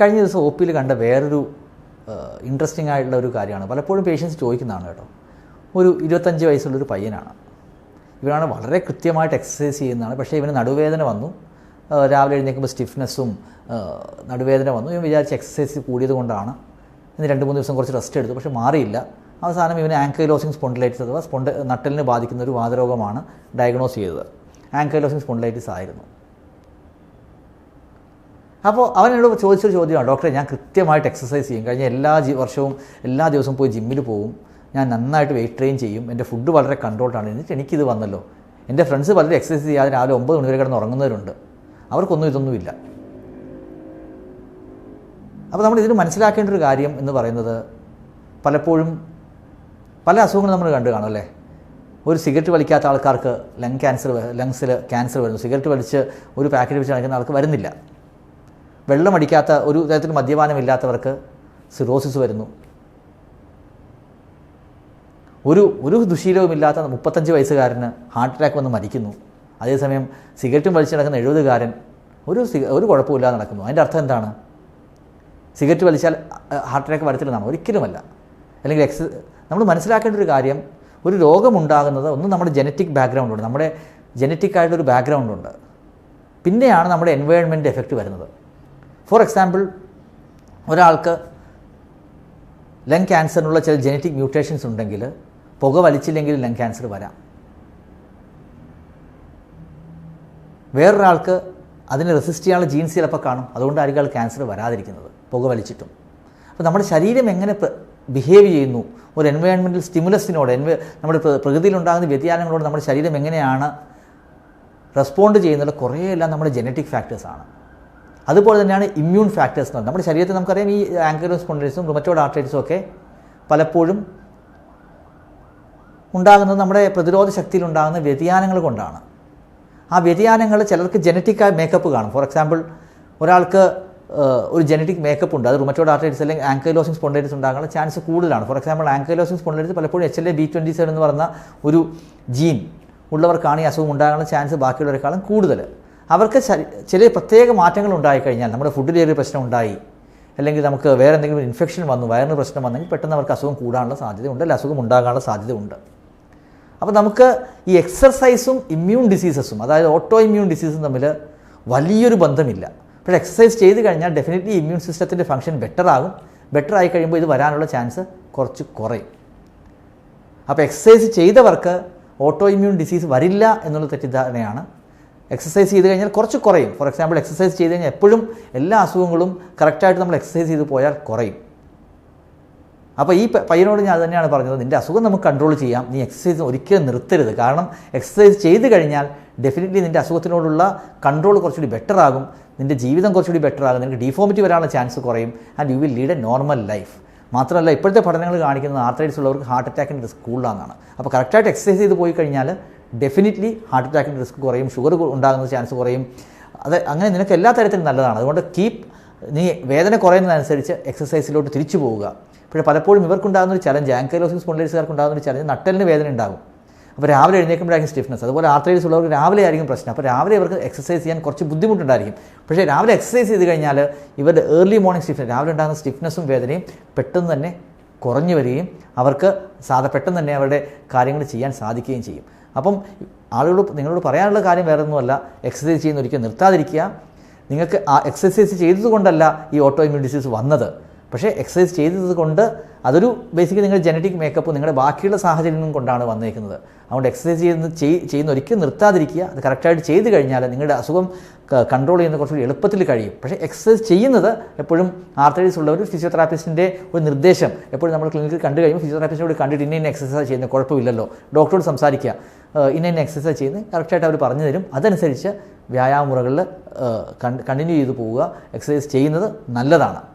കഴിഞ്ഞ ദിവസം ഒ പിയിൽ കണ്ട വേറൊരു ഇൻട്രസ്റ്റിംഗ് ആയിട്ടുള്ള ഒരു കാര്യമാണ്. പലപ്പോഴും പേഷ്യൻസ് ചോദിക്കുന്നതാണ് കേട്ടോ. ഒരു ഇരുപത്തഞ്ച് വയസ്സുള്ളൊരു പയ്യനാണ്. ഇവനാണ് വളരെ കൃത്യമായിട്ട് എക്സസൈസ് ചെയ്യുന്നതാണ്. പക്ഷേ ഇവന് നടുവേദന വന്നു. രാവിലെ എഴുന്നേൽക്കുമ്പോൾ സ്റ്റിഫ്നെസ്സും നടുവേദന വന്നു. ഇവൻ വിചാരിച്ച് എക്സസൈസ് കൂടിയത് കൊണ്ടാണ്. ഇന്ന് രണ്ട് മൂന്ന് ദിവസം കുറച്ച് റെസ്റ്റ് എടുത്തു. പക്ഷേ മാറിയില്ല. അവസാനം ഇവന് ആങ്കൈലോസിങ് സ്പോണ്ടിലൈറ്റിസ് അഥവാ സ്പോണ്ട് നട്ടലിന് ബാധിക്കുന്ന ഒരു വാതരോഗമാണ് ഡയഗ്നോസ് ചെയ്തത്. ആങ്കൈലോസിങ് സ്പോണ്ടിലൈറ്റിസ് ആയിരുന്നു. അപ്പോൾ അവൻ എന്നോട് ചോദിച്ചൊരു ചോദ്യമാണ് ഡോക്ടറെ ഞാൻ കൃത്യമായിട്ട് എക്സസൈസ് ചെയ്യും. കഴിഞ്ഞ എല്ലാ വർഷവും എല്ലാ ദിവസവും പോയി ജിമ്മിൽ പോകും ഞാൻ നന്നായിട്ട് വെയിറ്റ് ട്രെയിൻ ചെയ്യും. എന്റെ ഫുഡ് വളരെ കൺട്രോൾഡാണ് എന്നിട്ട് എനിക്കിത് വന്നല്ലോ. എന്റെ ഫ്രണ്ട്സ് പലരും എക്സസൈസ് ചെയ്യാതെ രാവിലെ ഒമ്പത് മണി വരെ കിടന്ന് ഉറങ്ങുന്നവരുണ്ട്. അവർക്കൊന്നും ഇതൊന്നുമില്ല അപ്പോൾ നമ്മൾ ഇതിന് മനസ്സിലാക്കേണ്ട ഒരു കാര്യം എന്ന് പറയുന്നത് പലപ്പോഴും പല അസുഖങ്ങളും നമ്മൾ കണ്ടു കാണും അല്ലേ? ഒരു സിഗരറ്റ് വലിക്കാത്ത ആൾക്കാർക്ക് ലങ് ക്യാൻസർ ലങ്സിൽ ക്യാൻസർ വരുന്നു. സിഗരറ്റ് വലിച്ച് ഒരു പാക്കറ്റ് വെച്ച് നടക്കുന്ന ആൾക്ക് വരുന്നില്ല. വെള്ളം അടിക്കാത്ത ഒരു തരത്തിൽ മദ്യപാനമില്ലാത്തവർക്ക് സിറോസിസ് വരുന്നു. ഒരു ഒരു ദുശീലവുമില്ലാത്ത മുപ്പത്തഞ്ച് വയസ്സുകാരന് ഹാർട്ട് അറ്റാക്ക് വന്ന് മരിക്കുന്നു. അതേസമയം സിഗരറ്റും വലിച്ചു നടക്കുന്ന എഴുപതുകാരൻ ഒരു ഒരു കുഴപ്പമില്ലാതെ നടക്കുന്നു. അതിന്റെ അർത്ഥം എന്താണ്? സിഗരറ്റ് വലിച്ചാൽ ഹാർട്ട് അറ്റാക്ക് വരത്തില്ലെന്നാണ്? ഒരിക്കലുമല്ല. അല്ലെങ്കിൽ എക്സ് നമ്മൾ മനസ്സിലാക്കേണ്ട ഒരു കാര്യം ഒരു രോഗമുണ്ടാകുന്നത് ഒന്ന് നമ്മുടെ ജനറ്റിക് ബാക്ക്ഗ്രൗണ്ടുണ്ട് നമ്മുടെ ജനറ്റിക് ആയിട്ടൊരു ബാക്ക്ഗ്രൗണ്ട് ഉണ്ട്. പിന്നെയാണ് നമ്മുടെ എൻവയോൺമെന്റ് എഫക്റ്റ് വരുന്നത്. ഫോർ എക്സാമ്പിൾ ഒരാൾക്ക് ലങ് ക്യാൻസറിനുള്ള ചില ജനറ്റിക് മ്യൂട്ടേഷൻസ് ഉണ്ടെങ്കിൽ പുക വലിച്ചില്ലെങ്കിൽ ലങ് ക്യാൻസർ വരാം. വേറൊരാൾക്ക് അതിനെ റെസിസ്റ്റ് ചെയ്യാനുള്ള ജീൻസ് ചിലപ്പോൾ കാണും. അതുകൊണ്ടായിരിക്കും ആൾ ക്യാൻസർ വരാതിരിക്കുന്നത് പുക വലിച്ചിട്ടും. അപ്പോൾ നമ്മുടെ ശരീരം എങ്ങനെ ബിഹേവ് ചെയ്യുന്നു? ഒരു എൻവയോൺമെന്റൽ സ്റ്റിമുലസിനോട് എൻവ നമ്മുടെ പ്ര- പ്രകൃതിയിലുണ്ടാകുന്ന വ്യതിയാനങ്ങളോട് നമ്മുടെ ശരീരം എങ്ങനെയാണ് റെസ്പോണ്ട് ചെയ്യുന്നത്? കുറേയെല്ലാം നമ്മുടെ ജനറ്റിക് ഫാക്ടേഴ്സാണ് അതുപോലെ തന്നെയാണ് ഇമ്മ്യൂൺ ഫാക്ടേഴ്സ് എന്ന് നമ്മുടെ ശരീരത്തിൽ നമുക്കറിയാം ഈ ആങ്കറോസ് സ്പോണ്ടിലൈസും റുമറ്റോഡ് ആർട്ടൈറ്റിസും ഒക്കെ പലപ്പോഴും ഉണ്ടാകുന്നത് നമ്മുടെ പ്രതിരോധ ശക്തിയിൽ ഉണ്ടാകുന്ന വ്യതിയാനങ്ങൾ കൊണ്ടാണ്. ആ വ്യതിയാനങ്ങൾ ചിലർക്ക് ജനറ്റിക് മേക്കപ്പ് കാണും. ഫോർ എക്സാമ്പിൾ ഒരാൾക്ക് ഒരു ജനറ്റിക് മേക്കപ്പ് ഉണ്ട്. അത് റുമറ്റോഡ് ആർട്ടൈറ്റിസ് അല്ലെങ്കിൽ ആങ്കൈലോസിങ് സ്പോണ്ടൈറ്റിസ് ഉണ്ടാകാനുള്ള ചാൻസ് കൂടുതലാണ്. ഫോർ എക്സാമ്പിൾ ആങ്കൈലോസിങ് സ്പോണ്ടൈറ്റിസ് പലപ്പോഴും H L A B twenty seven എന്ന് പറയുന്ന ഒരു ജീൻ ഉള്ളവർക്കാണ് ഈ അസുഖം ഉണ്ടാകാനുള്ള ചാൻസ് ബാക്കിയുള്ളവരെക്കാളും കൂടുതൽ അവർക്ക് ചില പ്രത്യേക മാറ്റങ്ങൾ ഉണ്ടായിക്കഴിഞ്ഞാൽ നമ്മുടെ ഫുഡിൽ ഒരു പ്രശ്നം ഉണ്ടായി അല്ലെങ്കിൽ നമുക്ക് വേറെ എന്തെങ്കിലും ഇൻഫെക്ഷൻ വന്നു വയറിന് പ്രശ്നം വന്നെങ്കിൽ പെട്ടെന്ന് അവർക്ക് അസുഖം കൂടാനുള്ള സാധ്യതയുണ്ട് അല്ലെങ്കിൽ അസുഖം ഉണ്ടാകാനുള്ള സാധ്യതയുണ്ട്. അപ്പോൾ നമുക്ക് ഈ എക്സർസൈസും ഇമ്മ്യൂൺ ഡിസീസസും അതായത് ഓട്ടോ ഇമ്മ്യൂൺ ഡിസീസും തമ്മിൽ വലിയൊരു ബന്ധമില്ല. പക്ഷേ എക്സസൈസ് ചെയ്ത് കഴിഞ്ഞാൽ ഡെഫിനറ്റ്ലി ഇമ്മ്യൂൺ സിസ്റ്റത്തിന്റെ ഫംഗ്ഷൻ ബെറ്റർ ആകും. ബെറ്റർ ആയി കഴിയുമ്പോൾ ഇത് വരാനുള്ള ചാൻസ് കുറച്ച് കുറയും. അപ്പോൾ എക്സസൈസ് ചെയ്തവർക്ക് ഓട്ടോ ഇമ്മ്യൂൺ ഡിസീസ് വരില്ല എന്നുള്ള തെറ്റിദ്ധാരണയാണ് എക്സസൈസ് ചെയ്ത് കഴിഞ്ഞാൽ കുറച്ച് കുറയും. ഫോർ എക്സാമ്പിൾ എക്സസൈസ് ചെയ്ത് കഴിഞ്ഞാൽ എപ്പോഴും എല്ലാ അസുഖങ്ങളും കറക്റ്റായിട്ട് നമ്മൾ എക്സസൈസ് ചെയ്ത് പോയാൽ കുറയും. അപ്പോൾ ഈ പയ്യനോട് ഞാൻ തന്നെയാണ് പറഞ്ഞത് നിന്റെ അസുഖം നമുക്ക് കൺട്രോൾ ചെയ്യാം. നീ എക്സസൈസ് ഒരിക്കലും നിർത്തരുത്. കാരണം എക്സസൈസ് ചെയ്ത് കഴിഞ്ഞാൽ ഡെഫിനറ്റ്ലി നിന്റെ അസുഖത്തിനോടുള്ള കൺട്രോൾ കുറച്ചുകൂടി ബെറ്റർ ആകും. നിന്റെ ജീവിതം കുറച്ചുകൂടി ബെറ്റർ ആകും. നിനക്ക് ഡിഫോമിറ്റി വരാനുള്ള ചാൻസ് കുറയും. And you will lead a normal life മാത്രമല്ല ഇപ്പോഴത്തെ പഠനങ്ങൾ കാണിക്കുന്നത് ആർത്രൈറ്റ്സ് ഉള്ളവർക്ക് ഹാർട്ട് അറ്റാക്കിന്റെ റിസ്ക് അപ്പോൾ കറക്റ്റായിട്ട് എക്സസൈസ് ചെയ്ത് പോയി കഴിഞ്ഞാൽ ഡെഫിനറ്റ്ലി ഹാർട്ട് അറ്റാക്കിന്റെ റിസ്ക് കുറയും ഷുഗർ ഉണ്ടാകുന്ന ചാൻസ് കുറയും. അത് അങ്ങനെ നിനക്ക് എല്ലാ തരത്തിലും നല്ലതാണ്. അതുകൊണ്ട് കീപ്പ് നീ വേദന കുറയുന്നതനുസരിച്ച് എക്സസൈസിലോട്ട് തിരിച്ചു പോവുക. പക്ഷേ പലപ്പോഴും ഇവർക്കുണ്ടാകുന്ന ഒരു ചലഞ്ച് ആങ്കലോസിംഗ് സ്പോണ്ടിലൈസുകാർക്ക് ഉണ്ടാകുന്ന ഒരു ചലഞ്ച് നട്ടലിന് വേദന ഉണ്ടാകും. അപ്പോൾ രാവിലെ എഴുന്നേൽക്കുമ്പോഴായിരിക്കും സ്റ്റിഫ്നസ് അതുപോലെ ആർത്രൈറ്റിസ് ഉള്ളവർക്ക് രാവിലെ ആയിരിക്കും പ്രശ്നം. അപ്പോൾ രാവിലെ ഇവർക്ക് എക്സസൈസ് ചെയ്യാൻ കുറച്ച് ബുദ്ധിമുട്ടുണ്ടായിരിക്കും. പക്ഷേ രാവിലെ എക്സസൈസ് ചെയ്ത് കഴിഞ്ഞാൽ ഇവരുടെ ഏർലി മോർണിംഗ് സ്റ്റിഫ്നസ് രാവിലെ ഉണ്ടാകുന്ന സ്റ്റിഫ്നസ്സും വേദനയും പെട്ടെന്ന് തന്നെ കുറഞ്ഞു വരികയും അവർക്ക് സാധാ പെട്ടെന്ന് തന്നെ അവരുടെ കാര്യങ്ങൾ ചെയ്യാൻ സാധിക്കുകയും ചെയ്യും. അപ്പം ആളുകളോട് നിങ്ങളോട് പറയാനുള്ള കാര്യം വേറെ ഒന്നുമല്ല എക്സസൈസ് ചെയ്യുന്ന ഒരിക്കലും നിർത്താതിരിക്കുക. നിങ്ങൾക്ക് ആ എക്സസൈസ് ചെയ്തതുകൊണ്ടല്ല ഈ ഓട്ടോ ഇമ്മ്യൂൺ ഡിസീസ് വന്നത്. പക്ഷേ എക്സസൈസ് ചെയ്തത് കൊണ്ട് അതൊരു ബേസിക്കലി നിങ്ങളുടെ ജനറ്റിക് മേക്കപ്പ് നിങ്ങളുടെ ബാക്കിയുള്ള സാഹചര്യങ്ങളും കൊണ്ടാണ് വന്നേക്കുന്നത്. അതുകൊണ്ട് എക്സസൈസ് ചെയ്യുന്ന ചെയ്യുന്ന ഒരിക്കലും നിർത്താതിരിക്കുക. അത് കറക്റ്റായിട്ട് ചെയ്ത് കഴിഞ്ഞാൽ നിങ്ങളുടെ അസുഖം കൺട്രോൾ ചെയ്യുന്ന കുറച്ചുകൂടി എളുപ്പത്തിൽ കഴിയും. പക്ഷേ എക്സസൈസ് ചെയ്യുന്നത് എപ്പോഴും ആർത്തഡീസ് ഉള്ള ഒരു ഫിസിയോതെറാപ്പിസ്റ്റിന്റെ ഒരു നിർദ്ദേശം. എപ്പോഴും നമ്മൾ ക്ലിനിക്കിൽ കണ്ടു കഴിയുമ്പോൾ ഫിസിയോതെറാപ്പിസ്റ്റിനോട് കണ്ടിട്ട് ഇന്ന ഇന്ന എക്സസൈസ് ചെയ്യുന്ന കുഴപ്പമില്ലല്ലോ. ഡോക്ടറോട് സംസാരിക്കുക. ഇന്ന ഇന്ന എക്സസൈസ് ചെയ്യുന്നത് കറക്റ്റായിട്ട് അവർ പറഞ്ഞു തരും. അതനുസരിച്ച് വ്യായാമ മുറകളിൽ കണ്ടിന്യൂ ചെയ്ത് പോവുക. എക്സസൈസ് ചെയ്യുന്നത് നല്ലതാണ്.